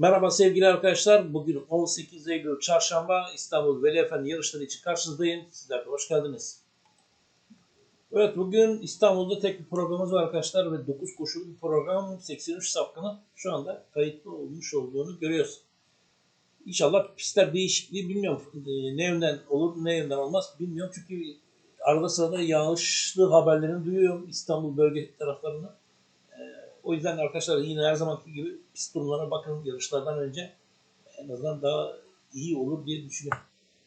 Merhaba sevgili arkadaşlar. Bugün 18 Eylül Çarşamba İstanbul Veli Efendi yarışları için karşınızdayım. Sizler de hoş geldiniz. Evet bugün İstanbul'da tek bir programımız var arkadaşlar ve 9 koşulu bir program 83 safkanın şu anda kayıtlı olmuş olduğunu görüyoruz. İnşallah pistler değişikliği bilmiyorum ne yönden olur ne yönden olmaz bilmiyorum çünkü arada sırada yağışlı haberlerini duyuyorum İstanbul bölge taraflarında. O yüzden arkadaşlar yine her zamanki gibi pist turlarına bakın yarışlardan önce en azından daha iyi olur diye düşünüyorum.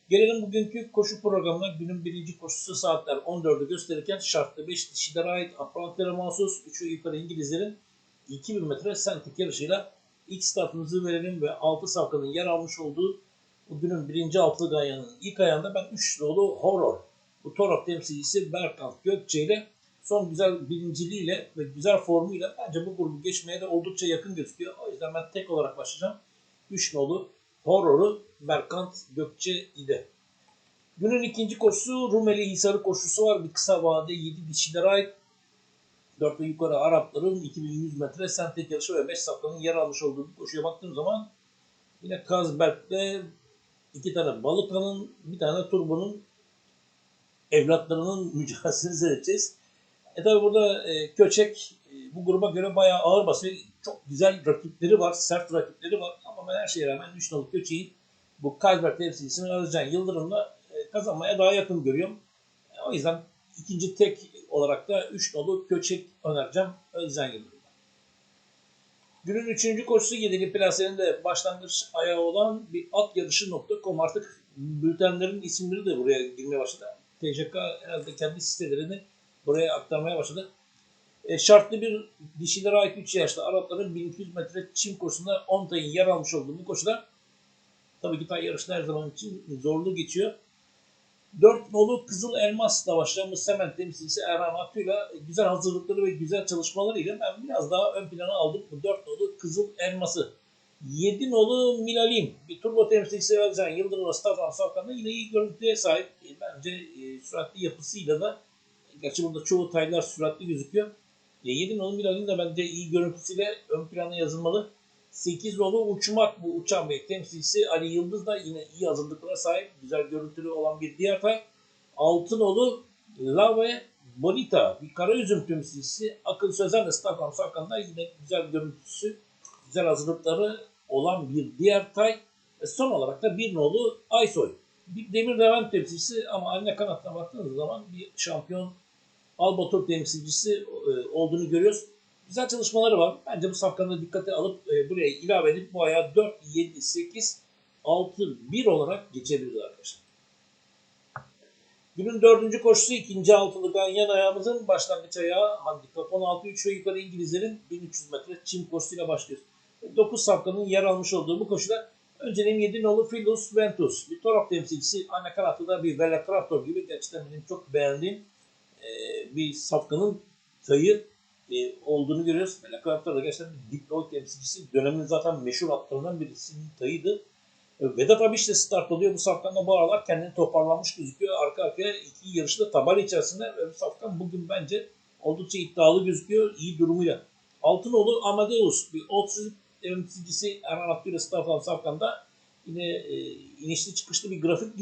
Gelelim bugünkü koşu programına. Günün birinci koşusu saatler 14'ü gösterirken şartlı 5 dişilere ait aprantlere mahsus 3 yukarı İngilizlerin 2000 metre sentik yarışıyla ilk startımızı verelim ve 6 safkanın yer almış olduğu bu günün birinci altılı ganyanın ilk ayağında ben 3 dolu horror. Bu Torok temsilcisi Berkant Gökçe ile son güzel birinciliğiyle ve güzel formuyla bence bu grubu geçmeye de oldukça yakın gözüküyor. O yüzden ben tek olarak başlayacağım. 3 nolu Horror'u Berkant Gökçe ile. Günün ikinci koşusu Rumeli Hisarı koşusu var. Bir kısa vade 7 dişilere ait. 4 ve yukarı Arapların 2100 metre sentek yarışı ve 5 safkanın yer almış olduğu bu koşuya baktığım zaman yine Kazberk'te iki tane Balıka'nın bir tane Turbo'nun evlatlarının mücadelesini seyredeceğiz. E tabi burada e, Köçek e, bu gruba göre bayağı ağır basıyor. Çok güzel rakipleri var, sert rakipleri var. Ama ben her şeye rağmen 3 nolu Köçek'i bu Kalber temsilcisini Özcan Yıldırım'la e, kazanmaya daha yakın görüyorum. E, o yüzden ikinci tek olarak da 3 nolu Köçek önereceğim Özcan Yıldırım'a. Günün üçüncü koşusu 7. plasenin de başlangıç ayağı olan bir at yarışı.com artık bültenlerin isimleri de buraya girmeye başladı. TCK herhalde kendi sitelerini buraya aktarmaya başladı. E, şartlı bir dişilere ait 3 yaşlı Arapların 1200 metre çim koşusunda 10 tayın yer almış olduğu bu koşuda tabii ki tay yarışında her zaman için zorlu geçiyor. 4 nolu Kızıl Elmas'la başlayan Musemen temsilcisi Erhan Akgül'e güzel hazırlıkları ve güzel çalışmalarıyla ben biraz daha ön plana aldım bu 4 nolu Kızıl Elmas'ı. 7 nolu Milalim, bir turbo temsilcisi Özcan Yıldırım'la Stefan Salkan'da yine iyi görüntüye sahip. Bence e, süratli yapısıyla da Gerçi burada çoğu taylar süratli gözüküyor. E, 7 nolu Milan'ın da bence iyi görüntüsüyle ön plana yazılmalı. 8 nolu Uçmak bu uçan bir temsilcisi Ali Yıldız da yine iyi hazırlıklara sahip. Güzel görüntülü olan bir diğer tay. 6 nolu Lave Bonita bir kara üzüm temsilcisi. Akıl Sözen de Stefan Sakan'da yine güzel görüntüsü, güzel hazırlıkları olan bir diğer tay. Ve son olarak da bir nolu Aysoy. Bir demir devam temsilcisi ama anne kanatına baktığınız zaman bir şampiyon Albator temsilcisi e, olduğunu görüyoruz. Güzel çalışmaları var. Bence bu safkanları dikkate alıp e, buraya ilave edip bu ayağı 4, 7, 8, 6, 1 olarak geçebiliriz arkadaşlar. Günün dördüncü koşusu ikinci altılı ganyan ayağımızın başlangıç ayağı handikap 16 3 ve yukarı İngilizlerin 1300 metre çim koşusuyla başlıyoruz. 9 safkanın yer almış olduğu bu koşuda önceliğim 7 nolu Philus Ventus. Bir Torok temsilcisi anne kanatta da bir Velociraptor gibi gerçekten benim çok beğendiğim e, bir safkanın sayı e, olduğunu görüyoruz. Velociraptor da gerçekten bir diploid temsilcisi. Dönemin zaten meşhur atlarından birisinin tayıydı. E, Vedat Abiş de start oluyor. Bu safkan da bu aralar kendini toparlanmış gözüküyor. Arka arkaya iki yarışta tabela içerisinde ve bu safkan bugün bence oldukça iddialı gözüküyor. iyi durumuyla. Altınoğlu Amadeus bir 30 temsilcisi Erhan Akgül start alan safkanda yine e, inişli çıkışlı bir grafik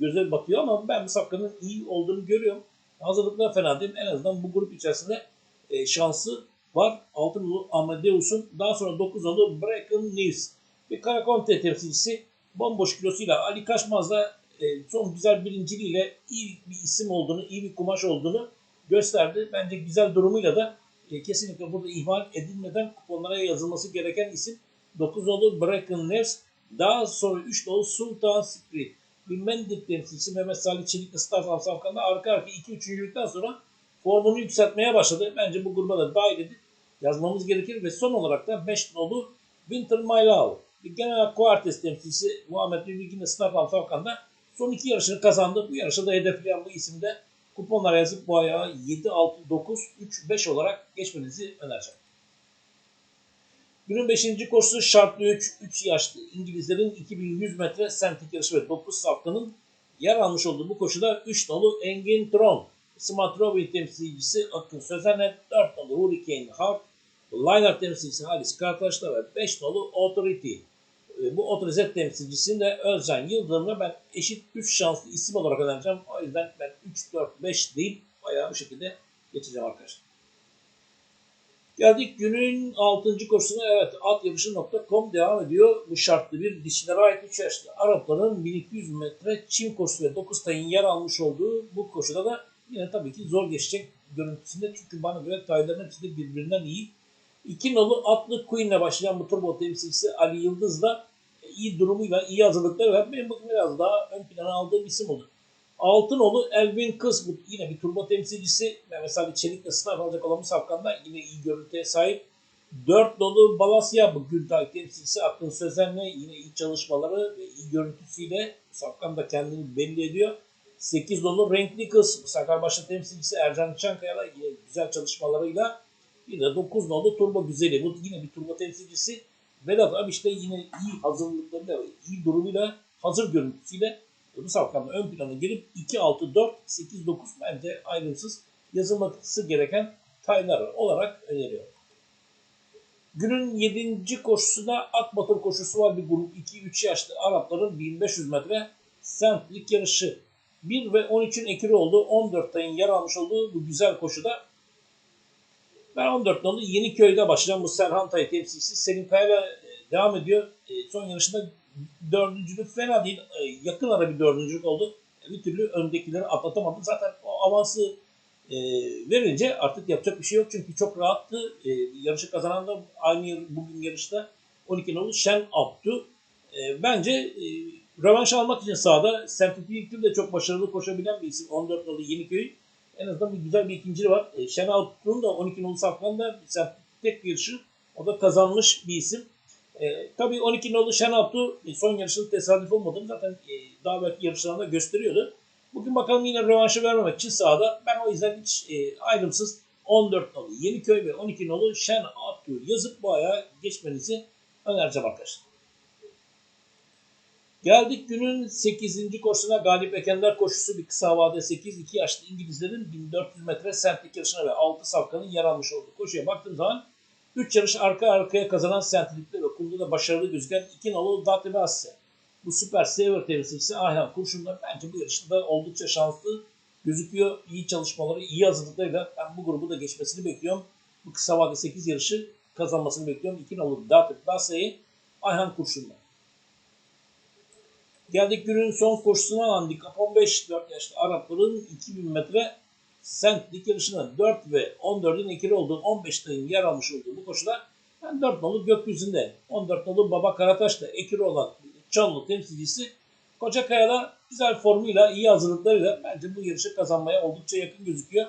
göze batıyor ama ben bu safkanın iyi olduğunu görüyorum. Hazırlıklar fena değil. En azından bu grup içerisinde e, şansı var. Altınoğlu Amadeus'un daha sonra 9 nolu Bracken News bir Karakonte temsilcisi bomboş kilosuyla Ali Kaşmaz'la e, son güzel birinciliğiyle iyi bir isim olduğunu, iyi bir kumaş olduğunu gösterdi. Bence güzel durumuyla da e, kesinlikle burada ihmal edilmeden kuponlara yazılması gereken isim 9 nolu Bracken News. Daha sonra 3 nolu Sultan Street. Bir Mendik temsilcisi Mehmet Salih Çelik'le Stefan Safkan'da arka arka 2 üçüncülükten sonra formunu yükseltmeye başladı. Bence bu gruba da dahil edip yazmamız gerekir ve son olarak da 5 nolu Winter My Love. Bir genel Quartes temsilcisi Muhammed Ülgün'le Stefan Safkan'da son iki yarışını kazandı. Bu yarışa da hedefleyen bu isimde kuponlara yazıp bu ayağı 7, 6, 9, 3, 5 olarak geçmenizi önereceğim. Günün 5. koşusu şartlı 3, 3 yaşlı İngilizlerin 2100 metre sentik yarışı ve 9 safkanın yer almış olduğu bu koşuda 3 nolu Engin Tron, Smart Robin temsilcisi Akın Sözen'e 4 nolu Hurricane Hart, Liner temsilcisi Halis Kartaş'ta ve 5 nolu Authority. E, Bu otorizet temsilcisini de Özcan Yıldırım'la ben eşit 3 şanslı isim olarak önereceğim. O yüzden ben 3, 4, 5 değil bayağı bu şekilde geçeceğim arkadaşlar. Geldik günün 6. koşusuna. Evet atyarışı.com devam ediyor. Bu şartlı bir dişilere ait 3 yaşlı Arapların 1200 metre çim koşusu ve 9 tayın yer almış olduğu bu koşuda da yine tabii ki zor geçecek görüntüsünde. Çünkü bana göre tayların hepsi de birbirinden iyi. 2 nolu atlı Queen'le başlayan bu turbo temsilcisi Ali Yıldız da iyi durumuyla, iyi hazırlıkları var. Benim bugün biraz daha ön plana aldığım isim oldu. Altınoğlu Elvin Kız bu yine bir turbo temsilcisi. Mehmet Ali Çelik'le sınav alacak olan bu safkanda yine iyi görüntüye sahip. Dört dolu Balasya bu Gültay temsilcisi Akın Sözen'le yine iyi çalışmaları ve iyi görüntüsüyle bu safkanda kendini belli ediyor. 8 dolu Renkli Kız Sakarbaşı temsilcisi Ercan Çankaya'la yine güzel çalışmalarıyla bir de 9 nolu Turbo Güzeli. Bu yine bir turbo temsilcisi. Vedat abi işte yine iyi hazırlıklarıyla, iyi durumuyla, hazır görüntüsüyle bu safkanın ön plana gelip 2, 6, 4, 8, 9 bence ayrımsız yazılması gereken taylar olarak öneriyorum. Günün 7. koşusunda Akbatır koşusu var. Bir grup 2-3 yaşlı Arapların 1500 metre sentlik yarışı. 1 ve 13'ün ekiri oldu. 14 tayın yer almış olduğu bu güzel koşuda ben 14 nolu Yeniköy'de başlayan bu Serhan Tay temsilcisi Selim Kaya'yla e, devam ediyor. E, son yarışında dördüncülük fena değil. E, yakın ara bir dördüncülük oldu. Bir türlü öndekileri atlatamadı. Zaten o avansı e, verince artık yapacak bir şey yok. Çünkü çok rahattı. E, yarışı kazanan da aynı yar- bugün yarışta 12 nolu Şen Abdu. E, bence e, rövanş almak için sahada Sertifikat'te de çok başarılı koşabilen bir isim. 14 nolu Yeniköy. En azından bir güzel bir ikinciliği var. E, Şen Abdu'nun da 12 nolu safkanda tek bir yarışı. O da kazanmış bir isim. E, tabii 12 nolu Şen Abdu e, son yarışının tesadüf olmadığını zaten e, daha belki yarışlarında gösteriyordu. Bugün bakalım yine rövanşı vermemek için sahada. Ben o yüzden hiç e, ayrımsız 14 nolu Yeniköy ve 12 nolu Şen Abdu yazıp bu ayağa geçmenizi önereceğim arkadaşlar. Geldik günün 8. koşusuna Galip Ekenler koşusu bir kısa havada 8 2 yaşlı İngilizlerin 1400 metre sertlik yarışına ve 6 safkanın yer almış olduğu koşuya baktığım zaman 3 yarış arka arkaya kazanan sertlikte ve kumda da başarılı gözüken 2 nolu Dati Asya. Bu süper saver temsilcisi Ayhan Kurşun'da bence bu yarışta oldukça şanslı gözüküyor. İyi çalışmaları, iyi hazırlıklarıyla ben bu grubu da geçmesini bekliyorum. Bu kısa vadede 8 yarışı kazanmasını bekliyorum. 2 nolu Dati Asya'yı Ayhan Kurşun'da. Geldik günün son koşusuna handikap 15 4 yaşlı Arapların 2000 metre sentlik yarışına 4 ve 14'ün ekili olduğu 15 tayın yer almış olduğu bu koşuda. Ben 4 nolu gökyüzünde 14 nolu Baba Karataş'ta ekili olan Çallı temsilcisi Kocakaya'da güzel formuyla iyi hazırlıklarıyla bence bu yarışı kazanmaya oldukça yakın gözüküyor.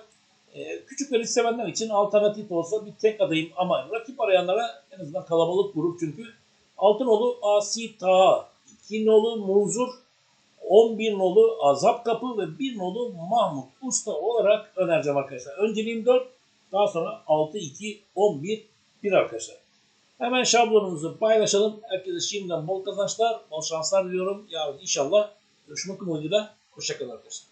Ee, küçük ve sevenler için alternatif olsa bir tek adayım ama rakip arayanlara en azından kalabalık grup çünkü. Altınolu Asi Taha. 2 nolu Muzur, 11 nolu Azap Kapı ve 1 nolu Mahmut Usta olarak önereceğim arkadaşlar. Önceliğim 4, daha sonra 6, 2, 11, 1 arkadaşlar. Hemen şablonumuzu paylaşalım. Herkese şimdiden bol kazançlar, bol şanslar diliyorum. Yarın inşallah görüşmek umuduyla. Hoşçakalın arkadaşlar.